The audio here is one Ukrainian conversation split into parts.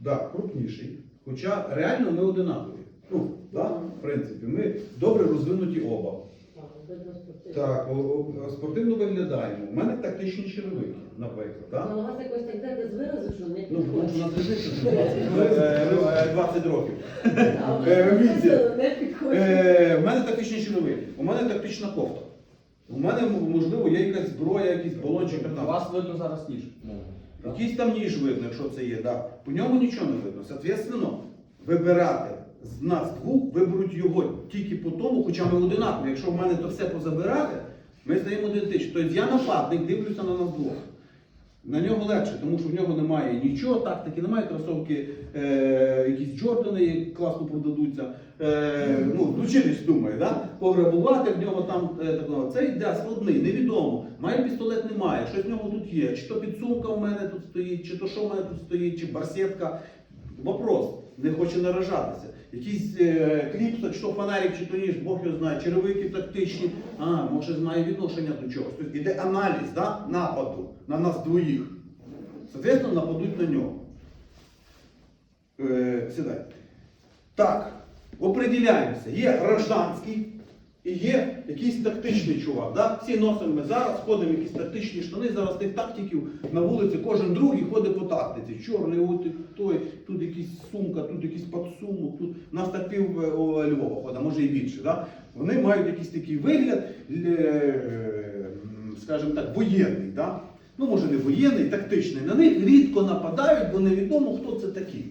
да, крупніший, хоча реально ми одинакові. Ну, да, в принципі, ми добре розвинуті оба. Так, о- о- спортивно виглядаємо. У мене тактичні черевики, наприклад. Так? Але у вас якось так з виразу, що не Ну, у підходить. е, е, 20 років. А Е, віці. сказали, не підходить. Е, У мене тактичні черевики, у мене тактична кофта. У мене, м- можливо, є якась зброя, якийсь балончик. У там. вас видно зараз ніж. Якийсь там ніж видно, якщо це є. Да. По ньому нічого не видно. Соответственно, вибирати з нас двох, виберуть його тільки по тому, хоча ми одинакові. Якщо в мене то все позабирати, ми здаємо ідентично. Тобто я нападник, дивлюся на нас двох. На нього легше, тому що в нього немає нічого, тактики немає, кросовки, е, якісь Джордани класно продадуться. Е, ну, включились, думає, да? пограбувати в нього там е, такого. Це йде складний, невідомо. Має пістолет, немає, щось в нього тут є. Чи то підсумка в мене тут стоїть, чи то що в мене тут стоїть, чи барсетка. Вопрос, не хоче наражатися. Якийсь е, кліпса, чи то фонарик, чи то ніж, Бог його знає, черевики тактичні, а, може має відношення до чогось. Тобто іде аналіз да, нападу на нас двоїх. Соответственно, нападуть на нього. Е, сідай. Так, определяємося. Є гражданський і є якийсь тактичний чувак. Да? Всі носимо ми зараз, ходимо якісь тактичні штани, зараз тих тактиків на вулиці кожен другий ходить по тактиці. Чорний, от той, тут якийсь сумка, тут якийсь подсумок, тут у нас так пів е, Львова ходить, може і більше. Да? Вони мають якийсь такий вигляд, е, скажімо так, воєнний. Да? Ну, може не воєнний, тактичний. На них рідко нападають, бо невідомо, хто це такий.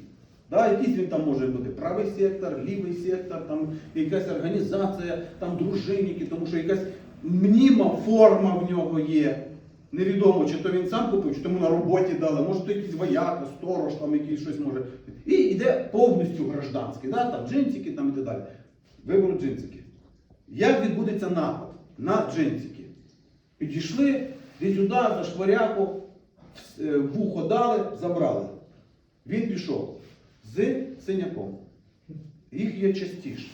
Да, якийсь він там може бути правий сектор, лівий сектор, там якась організація, там дружинники, тому що якась мніма форма в нього є. Невідомо, чи то він сам купив, чи тому на роботі дали, може то якийсь вояка, сторож, там якийсь щось може. І йде повністю гражданський, да, там джинсики там і так далі. Виберуть джинсики. Як відбудеться напад на джинсики? Підійшли, десь сюди, за шваряку, е, вухо дали, забрали. Він пішов з синяком. Їх є частіше.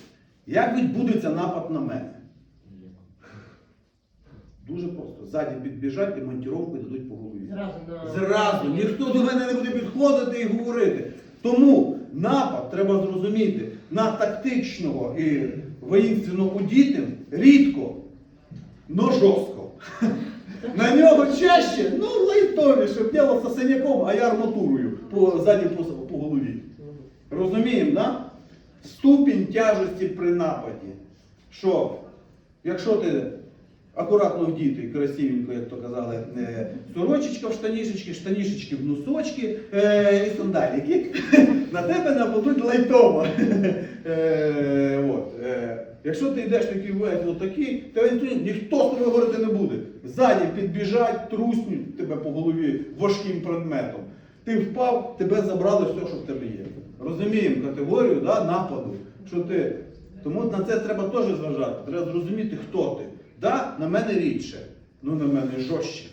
Як відбудеться напад на мене? Дуже просто. Ззаді підбіжать і монтіровку дадуть по голові. Зразу. Зразу. Ніхто до мене не буде підходити і говорити. Тому напад треба зрозуміти на тактичного і воїнственно удітим рідко, но жорстко. На нього чаще, ну лайтовіше, діло з синяком, а я арматурою по ззаді по, по голові. Розуміємо, да? Ступінь тяжесті при нападі. Що, якщо ти акуратно вдітий, красивенько, як то казали, е, сорочечка в штанішечки, штанішечки в носочки е, і сандаліки, на тебе нападуть лайтово. Е, е, якщо ти йдеш такий весь отакий, то ніхто з тобою говорити не буде. Ззаді підбіжать, труснють тебе по голові важким предметом. Ти впав, тебе забрали все, що в тебе є. Розуміємо категорію да, нападу. Що ти... Тому на це треба теж зважати. Треба зрозуміти, хто ти. Да, на мене рідше, ну на мене жорстче.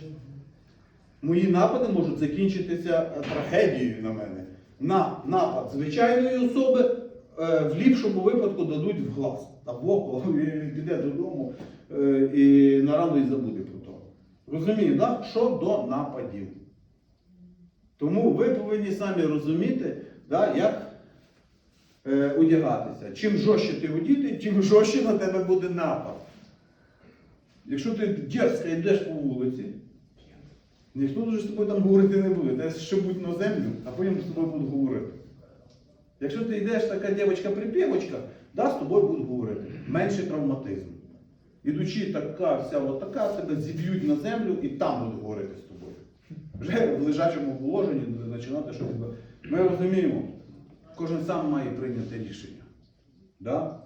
Мої напади можуть закінчитися е, трагедією на мене. На напад звичайної особи е, в ліпшому випадку дадуть в глаз. Або піде додому е, і на рану і забуде про то. Розумієте, да? що до нападів. Тому ви повинні самі розуміти, да, як е, одягатися. Чим жорстче ти одіти, тим жорстче на тебе буде напад. Якщо ти дерзко йдеш по вулиці, ніхто дуже з тобою там говорити не буде. Десь шибуть на землю, а потім з тобою будуть говорити. Якщо ти йдеш така дівчинка-припівочка, да, з тобою будуть говорити. Менше травматизм. Ідучи така, вся отака, тебе зіб'ють на землю і там будуть говорити з тобою. Вже в лежачому положенні починати щось. Ми розуміємо, кожен сам має прийняти рішення. Да?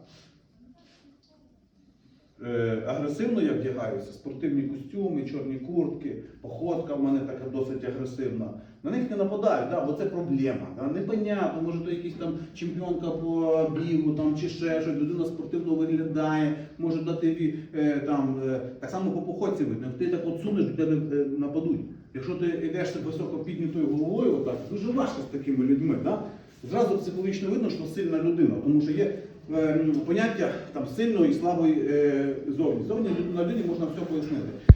Е, агресивно я вдягаюся, спортивні костюми, чорні куртки, походка в мене така досить агресивна. На них не нападають, да, бо це проблема. Да? Непонятно, може то якийсь там чемпіонка по бігу там, чи ще щось, людина спортивно виглядає, може дати е, там, е, так само по походці видно. Ти так от сунеш, до тебе е, нападуть. Якщо ти йдеш високо піднятою головою, отак, дуже важко з такими людьми. Да? Зразу психологічно видно, що сильна людина, тому що є е, поняття там, сильної і слабої е, зовні. Зовні на людині можна все пояснити.